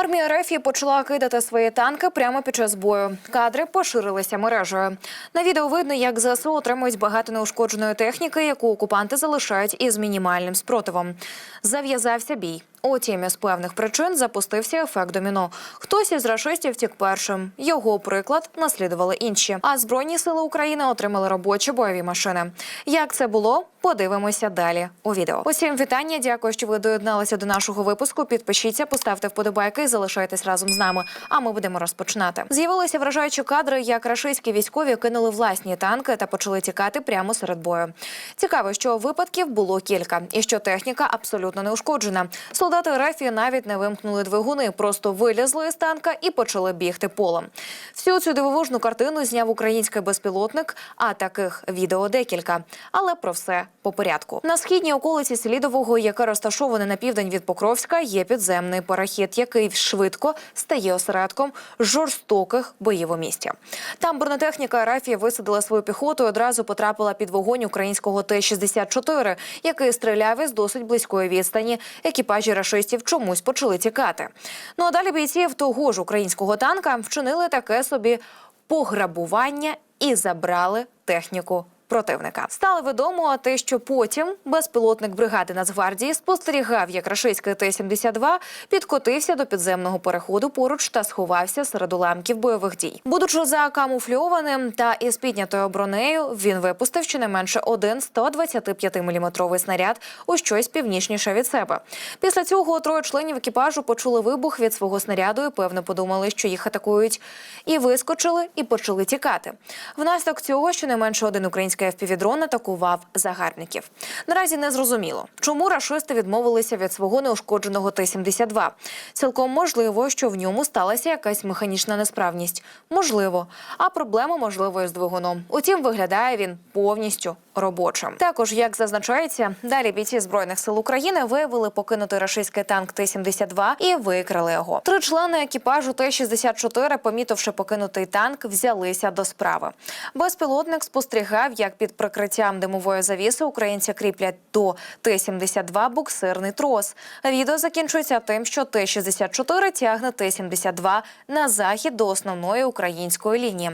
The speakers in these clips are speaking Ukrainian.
Армія РФ почала кидати свої танки прямо під час бою. Кадри поширилися мережею. На відео видно, як ЗСУ отримують багато неушкодженої техніки, яку окупанти залишають із мінімальним спротивом. Зав'язався бій. Утім, із певних причин запустився ефект доміно. Хтось із рашистів втік першим. Його приклад наслідували інші. А збройні сили України отримали робочі бойові машини. Як це було? Подивимося далі у відео. Усім вітання. Дякую, що ви доєдналися до нашого випуску. Підпишіться, поставте вподобайки залишайтесь разом з нами. А ми будемо розпочинати. З'явилися вражаючі кадри, як рашистські військові кинули власні танки та почали тікати прямо серед бою. Цікаво, що випадків було кілька, і що техніка абсолютно не ушкоджена. Солдати РФ навіть не вимкнули двигуни, просто вилізли із танка і почали бігти полем. Всю цю дивовижну картину зняв український безпілотник, а таких відео декілька. Але про все по порядку. На східній околиці Селідового, яке розташоване на південь від Покровська, є підземний перехід, який швидко стає осередком жорстоких боїв. Там бронетехніка Арафії висадила свою піхоту і одразу потрапила під вогонь українського Т-64, який стріляв із досить близької відстані. Екіпажі рашистів чомусь почали тікати. Ну а далі бійців того ж українського танка вчинили таке собі пограбування і забрали техніку. Противника стало відомо те, що потім безпілотник бригади Нацгвардії спостерігав, як рашистський Т-72 підкотився до підземного переходу поруч та сховався серед уламків бойових дій. Будучи закамуфльованим та із піднятою бронею, він випустив щонайменше один 125-мм снаряд у щось північніше від себе. Після цього троє членів екіпажу почули вибух від свого снаряду і певно подумали, що їх атакують, і вискочили і почали тікати. Внаслідок цього щонайменше один український FPV-дрон атакував загарбників. Наразі не зрозуміло, чому рашисти відмовилися від свого неушкодженого Т-72. Цілком можливо, що в ньому сталася якась механічна несправність. Можливо, а проблема можливо з двигуном. Утім, виглядає він повністю робочим. Також, як зазначається, далі бійці збройних сил України виявили покинутий рашистський танк Т-72 і викрали його. Три члени екіпажу Т-64, помітивши покинутий танк, взялися до справи. Безпілотник спостерігав, як під прикриттям димової завіси українці кріплять до Т-72 буксирний трос. Відео закінчується тим, що Т-64 тягне Т-72 на захід до основної української лінії.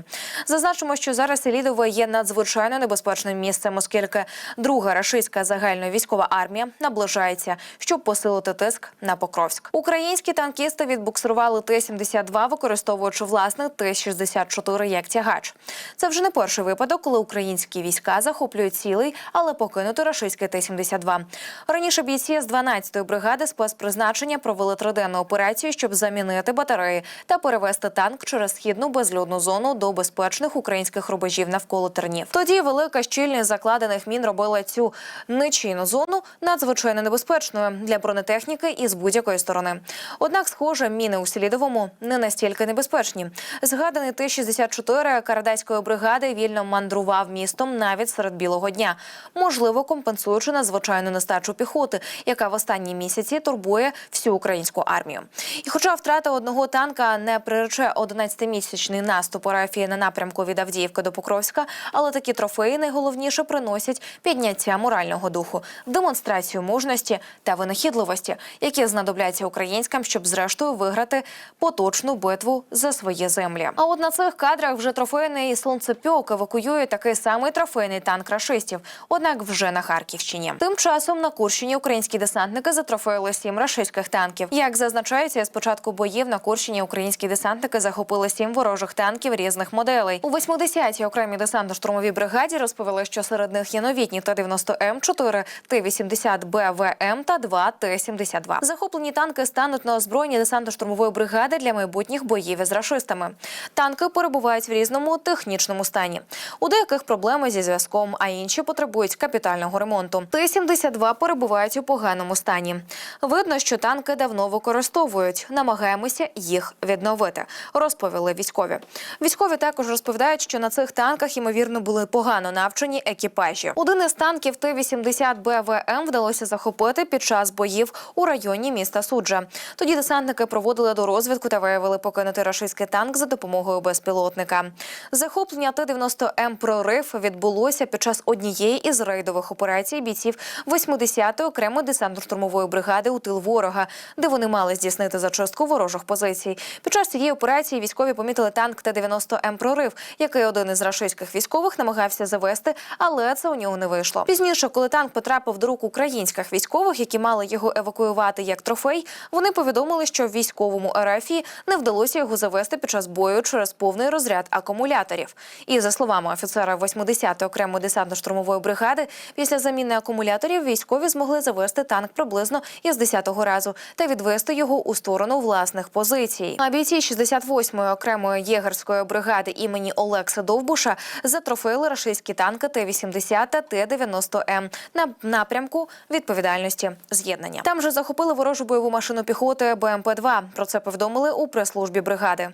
Зазначимо, що зараз Селідове є надзвичайно небезпечним місцем, оскільки друга рашистська загальна військова армія наближається, щоб посилити тиск на Покровськ. Українські танкісти відбуксирували Т-72, використовуючи власне Т-64 як тягач. Це вже не перший випадок, коли українські війська захоплюють цілий, але покинути рашистський Т-72. Раніше бійці з 12-ї бригади спецпризначення провели триденну операцію, щоб замінити батареї та перевести танк через східну безлюдну зону до безпечних українських рубежів навколо тернів. Тоді велика щільність закладених мін робила цю нечійну зону надзвичайно небезпечною для бронетехніки із будь-якої сторони. Однак, схоже, міни у Селідовому не настільки небезпечні. Згаданий Т-64 карадайської бригади вільно мандрував містом навіть серед білого дня, можливо, компенсуючи надзвичайну нестачу піхоти, яка в останні місяці турбує всю українську армію. І, хоча втрата одного танка не прирече 11-місячний наступ Арафії на напрямку від Авдіївки до Покровська, але такі трофеї найголовніше приносять підняття морального духу, демонстрацію мужності та винахідливості, які знадобляться українськам, щоб зрештою виграти поточну битву за свої землі. А от на цих кадрах вже трофейний сонцепьок евакуює такий самий трофейний танк рашистів, однак вже на Харківщині. Тим часом на Курщині українські десантники затрофеїли сім рашистських танків. Як зазначається, з початку боїв на Курщині українські десантники захопили сім ворожих танків різних моделей. У 80-й окремій десантно-штурмовій бригаді розповіли, що серед них є новітні Т-90М4, Т-80БВМ та 2 Т-72. Захоплені танки стануть на озброєнні десантно-штурмової бригади для майбутніх боїв із рашистами. Танки перебувають в різному технічному стані. У деяких проблеми зі зв'язком, а інші потребують капітального ремонту. Т-72 перебувають у поганому стані. Видно, що танки давно використовують. Намагаємося їх відновити. Розповіли військові. Військові також розповідають, що на цих танках ймовірно були погано навчені екіпажі екіпажі. Один із танків Т-80 БВМ вдалося захопити під час боїв у районі міста Суджа. Тоді десантники проводили до розвідку та виявили покинутий рашистський танк за допомогою безпілотника. Захоплення Т-90М прорив відбулося під час однієї із рейдових операцій бійців 80-ї окремої десантно-штурмової бригади у тил ворога, де вони мали здійснити зачистку ворожих позицій. Під час цієї операції військові помітили танк Т-90М прорив, який один із рашистських військових намагався завести, але це у нього не вийшло. Пізніше, коли танк потрапив до рук українських військових, які мали його евакуювати як трофей, вони повідомили, що військовому РФі не вдалося його завести під час бою через повний розряд акумуляторів. І за словами офіцера 80-ї окремої десантно-штурмової бригади, після заміни акумуляторів військові змогли завести танк приблизно із 10-го разу та відвести його у сторону власних позицій. А бійці 68-ї окремої єгерської бригади імені Олекса Довбуша затрофеїли рашистські танки Т-80 та Т-90М на напрямку відповідальності з'єднання. Там же захопили ворожу бойову машину піхоти БМП-2. Про це повідомили у прес-службі бригади.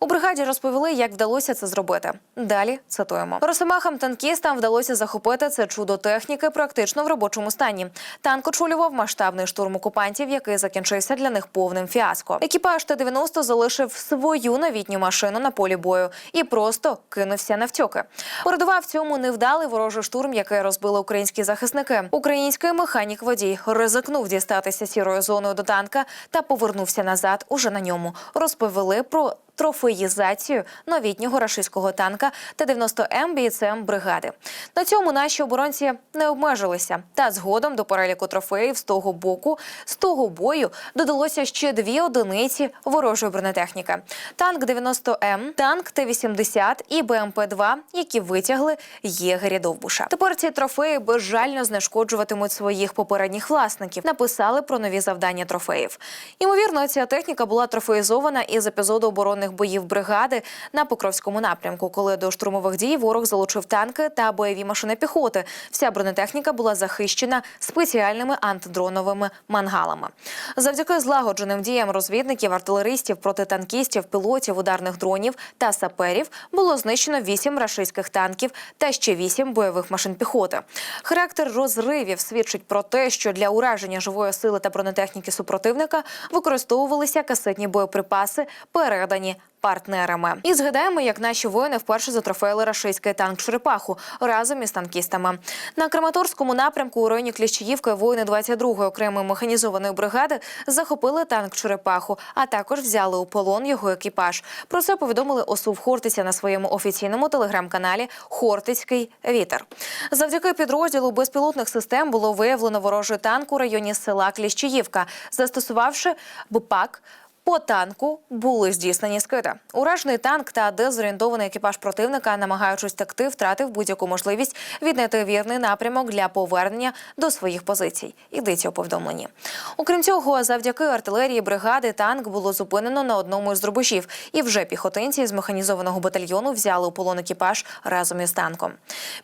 У бригаді розповіли, як вдалося це зробити. Далі цитуємо: Росомахам танкістам вдалося захопити це чудо техніки практично в робочому стані. Танк очолював масштабний штурм окупантів, який закінчився для них повним фіаско. Екіпаж Т-90 залишив свою новітню машину на полі бою і просто кинувся навтьоки. Передував цьому невдалий ворожий штурм, який розбили українські захисники. Український механік водій ризикнув дістатися сірою зоною до танка та повернувся назад. Уже на ньому розповіли про. Трофеїзацію новітнього рашистського танка Т-90М бійцем бригади. На цьому наші оборонці не обмежилися. Та згодом до переліку трофеїв з того боку, з того бою додалося ще дві одиниці ворожої бронетехніки: танк 90М, танк Т-80 і БМП-2, які витягли єгері Довбуша. Тепер ці трофеї безжально знешкоджуватимуть своїх попередніх власників. Написали про нові завдання трофеїв. Ймовірно, ця техніка була трофеїзована із епізоду оборонних боїв бригади на Покровському напрямку, коли до штурмових дій ворог залучив танки та бойові машини піхоти. Вся бронетехніка була захищена спеціальними антидроновими мангалами. Завдяки злагодженим діям розвідників, артилеристів, протитанкістів, пілотів, ударних дронів та саперів було знищено вісім рашистських танків та ще вісім бойових машин піхоти. Характер розривів свідчить про те, що для ураження живої сили та бронетехніки супротивника використовувалися касетні боєприпаси, передані партнерами. І згадаємо, як наші воїни вперше затрофеїли рашистський танк Черепаху разом із танкістами. На Краматорському напрямку у районі Кліщіївки воїни 22-ї окремої механізованої бригади захопили танк Черепаху, а також взяли у полон його екіпаж. Про це повідомили ОСУВ Хортиця на своєму офіційному телеграм-каналі Хортицький вітер. Завдяки підрозділу безпілотних систем було виявлено ворожий танк у районі села Кліщіївка, застосувавши БПАК. По танку були здійснені скиди. Уражений танк та дезорієнтований екіпаж противника, намагаючись текти, втратив будь-яку можливість віднайти вірний напрямок для повернення до своїх позицій. Йдеться у повідомленні. Окрім цього, завдяки артилерії бригади танк було зупинено на одному із рубежів, і вже піхотинці з механізованого батальйону взяли у полон екіпаж разом із танком.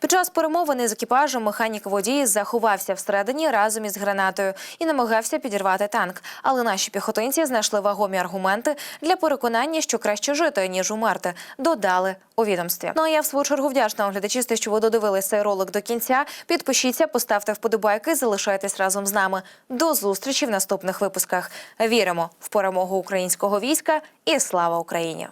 Під час перемовини з екіпажем механік водій заховався всередині разом із гранатою і намагався підірвати танк. Але наші піхотинці знайшли вагомі аргументи для переконання, що краще жити ніж умерти. Додали у відомстві. Ну а я в свою чергу вдячна глядачі, що ви додивилися цей ролик до кінця. Підпишіться, поставте вподобайки, залишайтесь разом з нами. До зустрічі в наступних випусках. Віримо в перемогу українського війська і слава Україні!